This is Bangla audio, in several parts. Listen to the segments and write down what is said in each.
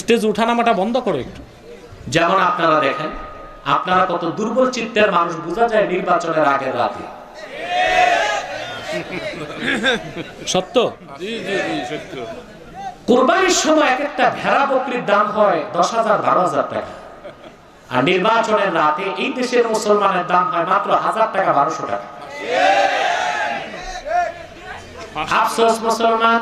স্টেজ উঠানামাটা বন্ধ করো একটু। যেমন আপনারা দেখেন আপনারা কত দুর্বল চিত্তের মানুষ বোঝা যায় নির্বাচনের আগের রাতে। সত্য? কোরবানির সময় এক একটা ভেড়া বকরির দাম হয় দশ হাজার বারো হাজার টাকা। আর নির্বাচনের রাতে এই দেশের মুসলমানের দাম হয় মাত্র হাজার টাকা বারোশো টাকা। আফসোস মুসলমান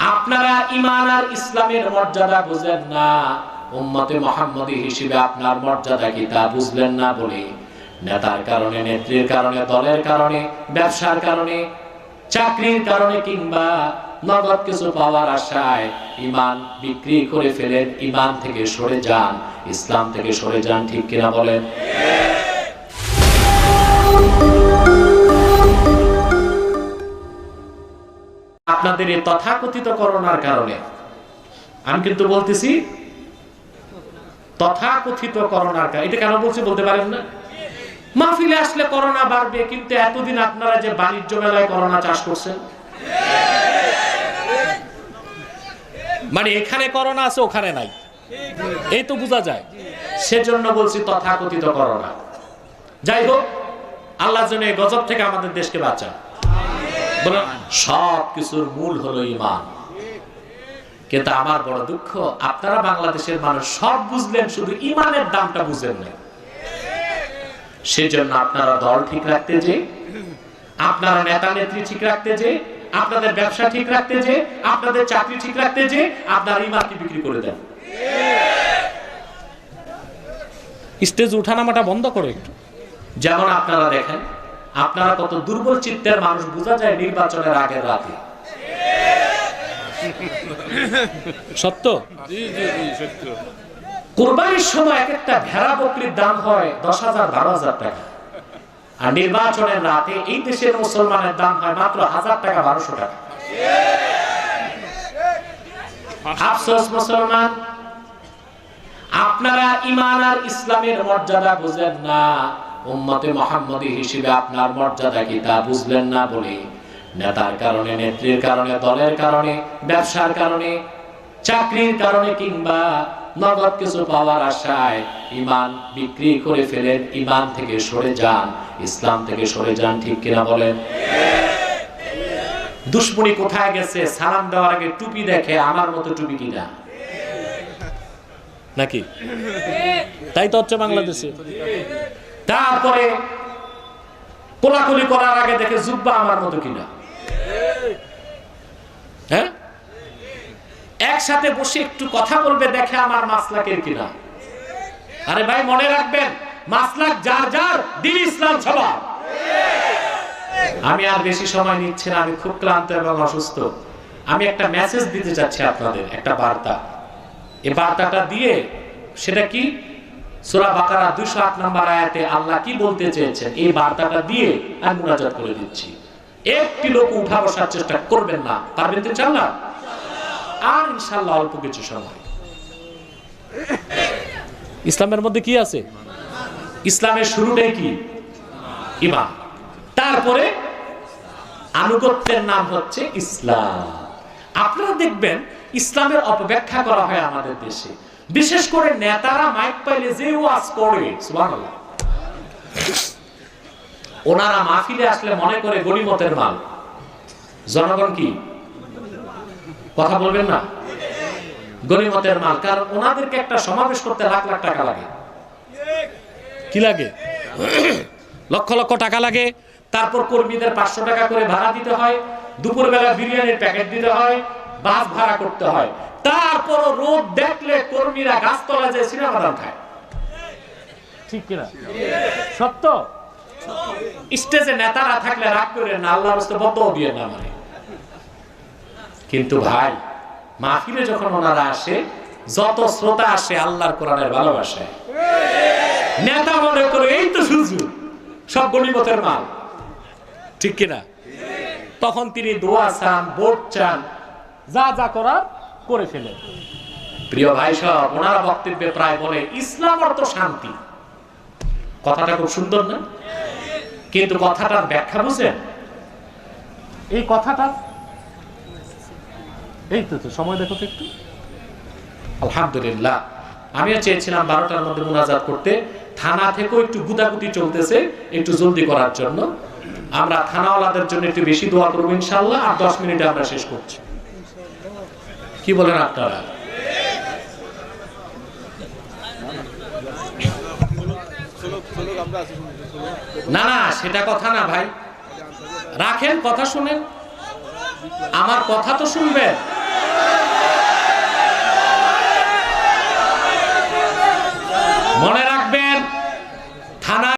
আপনারা ইমান আর ইসলামের মর্যাদা বুঝলেন না। উম্মতে মোহাম্মদী হিসেবে আপনার মর্যাদা কি তা বুঝলেন না বলে? নেতার কারণে, নেত্রীর কারণে, দলের কারণে, ব্যবসার কারণে, চাকরির কারণে কিংবা নগদ কিছু পাওয়ার আশায় ইমান বিক্রি করে ফেলেন ইমান থেকে সরে যান, ইসলাম থেকে সরে যান ঠিক কিনা বলেন? আপনাদের এই তথাকথিত করোনার কারণে। আমি কিন্তু বলতেছি, তথাকথিত করোনার কারণে। এটা কেন বলছি বলতে পারেন না? মাহফিলে আসলে করোনা বাড়বে, কিন্তু এতদিন আপনারা যে বাণিজ্য মেলায় করোনা চাষ করছেন। মানে এখানে করোনা আছে, ওখানে নাই। এই তো বোঝা যায়। সেজন্য বলছি তথাকথিত করোনা। যাই হোক, আল্লাহ জন্য গজব থেকে আমাদের দেশকে বাঁচান। বলুন, সব কিছুর মূল হলো ইমান কিন্তু আমার বড় দুঃখ আপনারা বাংলাদেশের মানুষ সব বুঝলেন শুধু ইমানের দামটা বুঝেন না সেজন্য আপনারা দল ঠিক রাখতে যে আপনারা নেতা নেত্রী ঠিক রাখতে যে আপনাদের ব্যবসা ঠিক রাখতে যে আপনাদের চাকরি ঠিক রাখতে যে আপনার ইমানকে বিক্রি করে দেন? স্টেজ উঠানামাটা বন্ধ করো একটু। যেমন আপনারা দেখেন আপনারা কত দুর্বল চিত্তের মানুষ বোঝা যায় নির্বাচনের আগের রাতে। সত্য? কোরবানির সময় এক একটা ভেড়া বকরির দাম হয় দশ হাজার বারো হাজার টাকা। আর নির্বাচনের রাতে এই দেশের মুসলমানের দাম হয় মাত্র হাজার টাকা বারোশো টাকা। আফসোস মুসলমান আপনারা ইমান আর ইসলামের মর্যাদা বুঝেন না। উম্মতে মোহাম্মদী হিসেবে আপনার মর্যাদা কি তা বুঝলেন না বলে নেতার কারণে, নেত্রীর কারণে, দলের কারণে, ব্যবসার কারণে, চাকরির কারণে কিংবা নগদ কিছু পাওয়ার আশায় ইমান বিক্রি করে ফেলেন, ইমান থেকে সরে যান, ইসলাম থেকে সরে যান, ঠিক কিনা বলেন? দুশ্মনী কোথায় গেছে? সালাম দেওয়ার আগে টুপি দেখে আমার মতো টুপি কিনা? নাকি? তাই তো হচ্ছে বাংলাদেশে। তারপরে কোলাকুলি করার আগে দেখে জুব্বা আমার মতো কিনা। হ্যাঁ? একসাথে বসে একটু কথা বলবে, দেখে আমার মাসলাকের কিনা। আরে ভাই, মনে রাখবেন, মাসলাক যার যার দিন ইসলাম সবার। আমি আর বেশি সময় নিচ্ছি না, আমি খুব ক্লান্ত এবং অসুস্থ। আমি একটা মেসেজ দিতে চাচ্ছি আপনাদের, একটা বার্তা। এই বার্তাটা দিয়ে সেটা কি? সূরা বাকারা 208 নম্বর আয়াতে আল্লাহ কি বলতে চেয়েছেন? এই বার্তাটা দিয়ে আমি মুনাজাত করে দিচ্ছি। একটি লোক উঠা বসার চেষ্টা করবেন না। পারবেন তো ইনশাআল্লাহ? আর ইনশাআল্লাহ অল্প কিছু সময়। ইসলামের মধ্যে কি আছে? ইসলামের শুরুটাই কি? ইমান। তারপরে আনুগত্যের নাম হচ্ছে ইসলাম। আপনারা দেখবেন ইসলামের অপব্যাখ্যা করা হয় আমাদের দেশে। বিশেষ করে নেতারা মাইক পাইলে যে ওয়াজ করে ওনারা মাহফিলে আসলে মনে করে গনিমতের মাল। জনগণ কি? কথা বলবেন না? গনিমতের মাল, কারণ ওনাদেরকে একটা সমাবেশ করতে লাখ লাখ টাকা লাগে। কি লাগে? লক্ষ লক্ষ টাকা লাগে। তারপর কর্মীদের পাঁচশো টাকা করে ভাড়া দিতে হয়। দুপুরবেলা বিরিয়ানির প্যাকেট দিতে হয়। বাস ভাড়া করতে হয়। তারপর রোদ দেখলে কর্মীরা গাছতলা যে সিনেমা দাম খায়। ঠিক কিনা? সত্য? স্টেজে নেতারা থাকলে রাগ করে না আল্লাহ রস্তে বদ্ধ দিয়ে না মানে। কিন্তু ভাই মাহফিলে যখন ওনারা আসে যত শ্রোতা আসে আল্লাহর কোরআনের ভালোবাসায় নেতা মনে করে এই তো সুযোগ সব গণিমতের মাল। ঠিক কিনা? তখন তিনি দোয়া চান ভোট চান যা যা করার করে ফেলে। প্রিয় ভাই সব ওনারা বক্তব্যে প্রায় বলে ইসলাম অর্থ শান্তি। কথাটা খুব সুন্দর না? কিন্তু কথাটার ব্যাখ্যা বুঝেন এই কথাটা? এই তো সময় দেখো তো একটু। আলহামদুলিল্লাহ। আমিও চেয়েছিলাম বারোটার মধ্যে মোনাজাত করতে। থানা থেকেও একটু গুদাগুদি চলতেছে একটু জলদি করার জন্য। আমরা থানাওয়ালাদের জন্য একটু বেশি দোয়া করব ইনশাল্লাহ আর দশ মিনিটে আমরা শেষ করছি। কি বলেন আপনারা? না না, সেটা কথা না ভাই। রাখেন, কথা শুনেন। আমার কথা তো শুনবেন। মনে